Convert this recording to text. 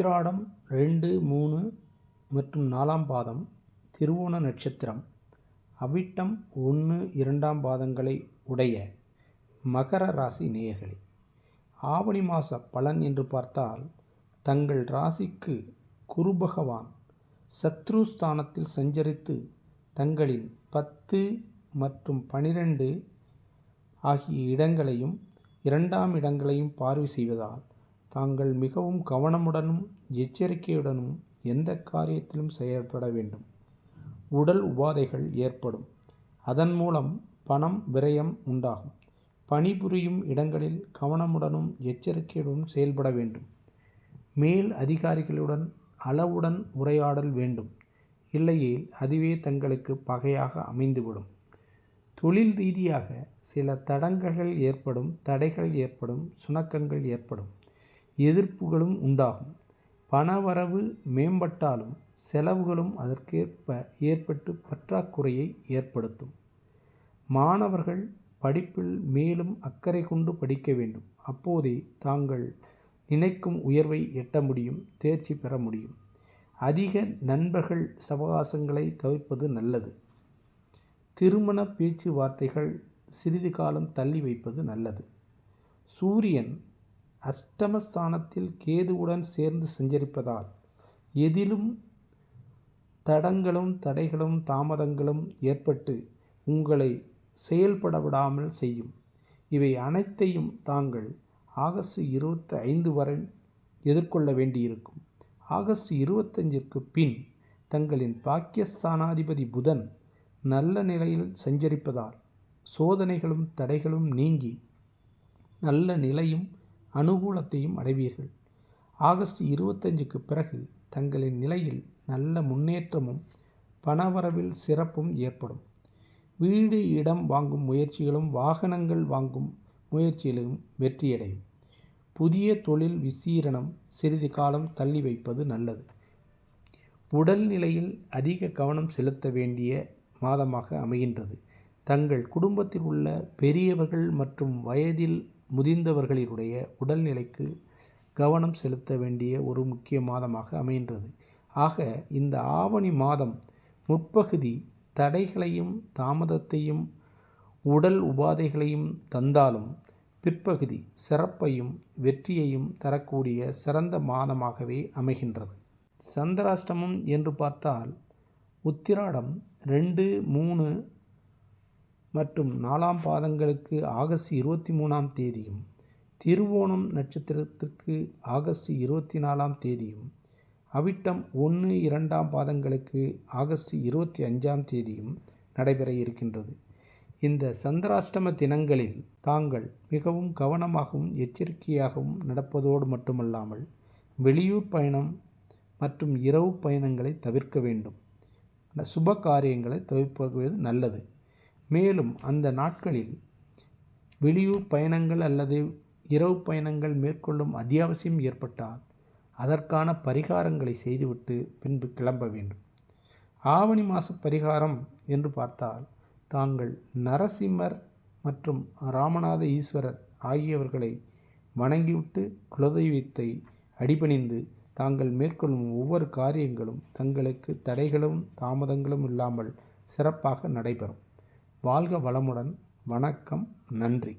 உத்திராடம் ரெண்டு மூணு மற்றும் நாலாம் பாதம் திருவோண நட்சத்திரம். அவிட்டம் ஒன்று இரண்டாம் பாதங்களை உடைய மகர ராசி நேயர்களே ஆவணி மாத பலன் என்று பார்த்தால் தங்கள் ராசிக்கு குரு பகவான் சத்ருஸ்தானத்தில் சஞ்சரித்து தங்களின் பத்து மற்றும் பனிரெண்டு ஆகிய இடங்களையும் இரண்டாம் இடங்களையும் பார்வை செய்வதால் தாங்கள் மிகவும் கவனமுடனும் எச்சரிக்கையுடனும் எந்த காரியத்திலும் செயல்பட வேண்டும். உடல் உபாதைகள் ஏற்படும். அதன் மூலம் பணம் விரயம் உண்டாகும். பணிபுரியும் இடங்களில் கவனமுடனும் எச்சரிக்கையுடனும் செயல்பட வேண்டும். மேல் அதிகாரிகளுடன் அளவுடன் உரையாடல் வேண்டும். இல்லையேல் அதுவே தங்களுக்கு பகையாக அமைந்துவிடும். தொழில் ரீதியாக சில தடங்கல்கள் ஏற்படும் தடைகள் ஏற்படும் சுணக்கங்கள் ஏற்படும். எதிர்ப்புகளும் உண்டாகும். பணவரவு மேம்பட்டாலும் செலவுகளும் அதற்கேற்ப ஏற்பட்டு பற்றாக்குறையை ஏற்படுத்தும். மாணவர்கள் படிப்பில் மேலும் அக்கறை கொண்டு படிக்க வேண்டும். அப்போதே தாங்கள் நினைக்கும் உயர்வை எட்ட முடியும் தேர்ச்சி பெற முடியும். அதிக நண்பர்கள் சவகாசங்களை தவிர்ப்பது நல்லது. திருமண பேச்சுவார்த்தைகள் சிறிது காலம் தள்ளி வைப்பது நல்லது. சூரியன் அஷ்டமஸ்தானத்தில் கேதுவுடன் சேர்ந்து சஞ்சரிப்பதால் எதிலும் தடங்களும் தடைகளும் தாமதங்களும் ஏற்பட்டு உங்களை செயல்பட விடாமல் செய்யும். இவை அனைத்தையும் தாங்கள் ஆகஸ்ட் இருபத்தி ஐந்து வரை எதிர்கொள்ள வேண்டியிருக்கும். ஆகஸ்ட் இருபத்தஞ்சிற்கு பின் தங்களின் பாக்கியஸ்தானாதிபதி புதன் நல்ல நிலையில் சஞ்சரிப்பதால் சோதனைகளும் தடைகளும் நீங்கி நல்ல நிலையும் அனுகூலத்தையும் அடைவீர்கள். ஆகஸ்ட் இருபத்தஞ்சுக்கு பிறகு தங்களின் நிலையில் நல்ல முன்னேற்றமும் பணவரவில் சிறப்பும் ஏற்படும். வீடு இடம் வாங்கும் முயற்சிகளும் வாகனங்கள் வாங்கும் முயற்சியிலும் வெற்றியடையும். புதிய தொழில் விசீரணம் சிறிது காலம் தள்ளி வைப்பது நல்லது. உடல்நிலையில் அதிக கவனம் செலுத்த வேண்டிய மாதமாக அமைகின்றது. தங்கள் குடும்பத்தில் உள்ள பெரியவர்கள் மற்றும் வயதில் முதிர்ந்தவர்களினுடைய உடல்நிலைக்கு கவனம் செலுத்த வேண்டிய ஒரு முக்கிய மாதமாக அமைகின்றது. ஆக இந்த ஆவணி மாதம் முற்பகுதி தடைகளையும் தாமதத்தையும் உடல் உபாதைகளையும் தந்தாலும் பிற்பகுதி சிறப்பையும் வெற்றியையும் தரக்கூடிய சிறந்த மாதமாகவே அமைகின்றது. சந்திராஷ்டமம் என்று பார்த்தால் உத்திராடம் ரெண்டு மூணு மற்றும் நாலாம் பாதங்களுக்கு ஆகஸ்ட் இருபத்தி மூணாம் தேதியும் திருவோணம் நட்சத்திரத்திற்கு ஆகஸ்ட் இருபத்தி நாலாம் தேதியும் அவிட்டம் ஒன்று இரண்டாம் பாதங்களுக்கு ஆகஸ்ட் இருபத்தி அஞ்சாம் தேதியும் நடைபெற இருக்கின்றது. இந்த சந்திராஷ்டம தினங்களில் தாங்கள் மிகவும் கவனமாகவும் எச்சரிக்கையாகவும் நடப்பதோடு மட்டுமல்லாமல் வெளியூர் பயணம் மற்றும் இரவு பயணங்களை தவிர்க்க வேண்டும். சுப காரியங்களை தவிர்ப்பது நல்லது. மேலும் அந்த நாட்களில் வெளியூர் பயணங்கள் அல்லது இரவு பயணங்கள் மேற்கொள்ளும் அத்தியாவசியம் ஏற்பட்டால் அதற்கான பரிகாரங்களை செய்துவிட்டு பின்பு கிளம்ப வேண்டும். ஆவணி மாத பரிகாரம் என்று பார்த்தால் தாங்கள் நரசிம்மர் மற்றும் ராமநாத ஈஸ்வரர் ஆகியவர்களை வணங்கிவிட்டு குலதெய்வத்தை அடிபணிந்து தாங்கள் மேற்கொள்ளும் ஒவ்வொரு காரியங்களும் தங்களுக்கு தடைகளும் தாமதங்களும் இல்லாமல் சிறப்பாக நடைபெறும். வாழ்க வளமுடன். வணக்கம். நன்றி.